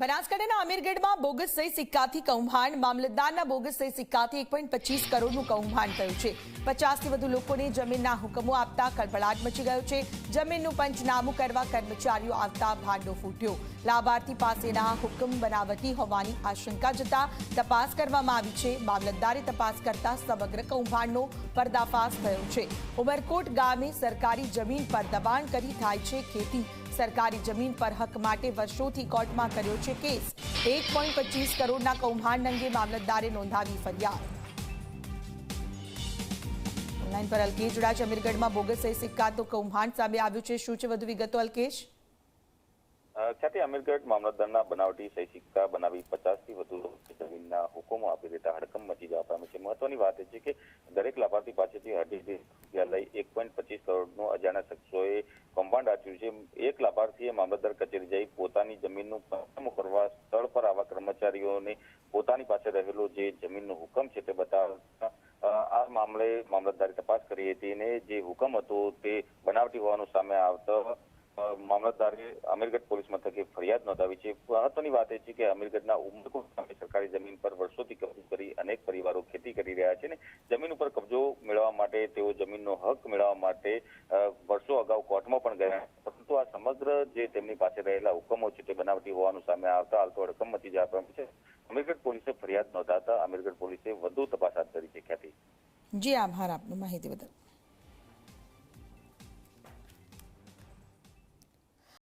બનાસકાંઠાના અમીરગઢમાં બોગસ સહી સિક્કાથી કૌભાંડ, મામલતદારના બોગસ સહી સિક્કાથી એક પોઈન્ટ પચીસ કરોડનું કૌભાંડ થયું છે. પચાસથી વધુ લોકોને જમીનના હુકમો આપતા કળભળાટ મચી ગયો છે. જમીનનું પંચનામું કરવા કર્મચારીઓ આવતા ભાંડો ફૂટ્યો. લાભાર્થી પાસેના હુકમ બનાવટી હોવાની આશંકા જતા તપાસ કરવામાં આવી છે. મામલતદારે તપાસ કરતા સમગ્ર કૌભાંડનો પર્દાફાશ થયો છે. ઉમરકોટ ગામે સરકારી જમીન પર દબાણ કરી થાય છે ખેતી. સરકારી જમીન પર હક માટે વર્ષોથી કોર્ટમાં કર્યો છે કેસ. એક પોઈન્ટ પચીસ કરોડના કૌભાંડ અંગે મામલતદારે નોંધાવી ફરિયાદ. ઓનલાઈન પર અલ્કેશ જોડાશે અમીરગઢમાં બોગસ સિક્કા તો કૌભાંડ સામે આવ્યું છે. શું છે વધુ વિગતો અલ્કેશ? ખ્યાતિ અમીરગઢ મામલતદારના બનાવટી સહી સિક્કા બનાવી પચાસથી વધુ જમીનના હુકમો આપી દેતા હડકંપ મચી જવા પામે છે. મહત્વની વાત એ છે કે દરેક લાભાર્થી પાસેથી અઢી રૂપિયા લઈ એક પોઈન્ટ પચીસ કરોડનું અજાણ્યા શખ્સોએ કૌભાંડ આચર્યું છે. એક લાભાર્થીએ મામલતદાર કચેરી જઈ પોતાની જમીનનું પંચનામું કરવા સ્થળ પર આવા કર્મચારીઓને પોતાની પાસે રહેલો જે જમીનનો હુકમ છે તે બતાવતા આ મામલે મામલતદારે તપાસ કરી હતી અને જે હુકમ હતો તે બનાવટી હોવાનું સામે આવતા મામલતદારે અમીરગઢ પોલીસ મથકે ફરિયાદ નોંધાવી છે. મહત્વની વાત એ છે કે અમીરગઢના ઉમરકોટ સામે સરકારી જમીન પર વર્ષોથી કબજો કરી અનેક પરિવારો ખેતી કરી રહ્યા છે ને જમીન ઉપર કબજો મેળવવા માટે, તેઓ જમીનનો હક મેળવવા માટે વર્ષો અગાઉ કોર્ટમાં પણ ગયા. પરંતુ આ સમગ્ર જે તેમની પાસે રહેલા હુકમો છે તે બનાવટી હોવાનું સામે આવતા હાલ તો અડકમ મચી જવા પામી છે. અમીરગઢ પોલીસે ફરિયાદ નોંધાતા અમીરગઢ પોલીસે વધુ તપાસ હાથ ધરી છે ખ્યાતિ. જી, આભાર આપનું માહિતી બદલ.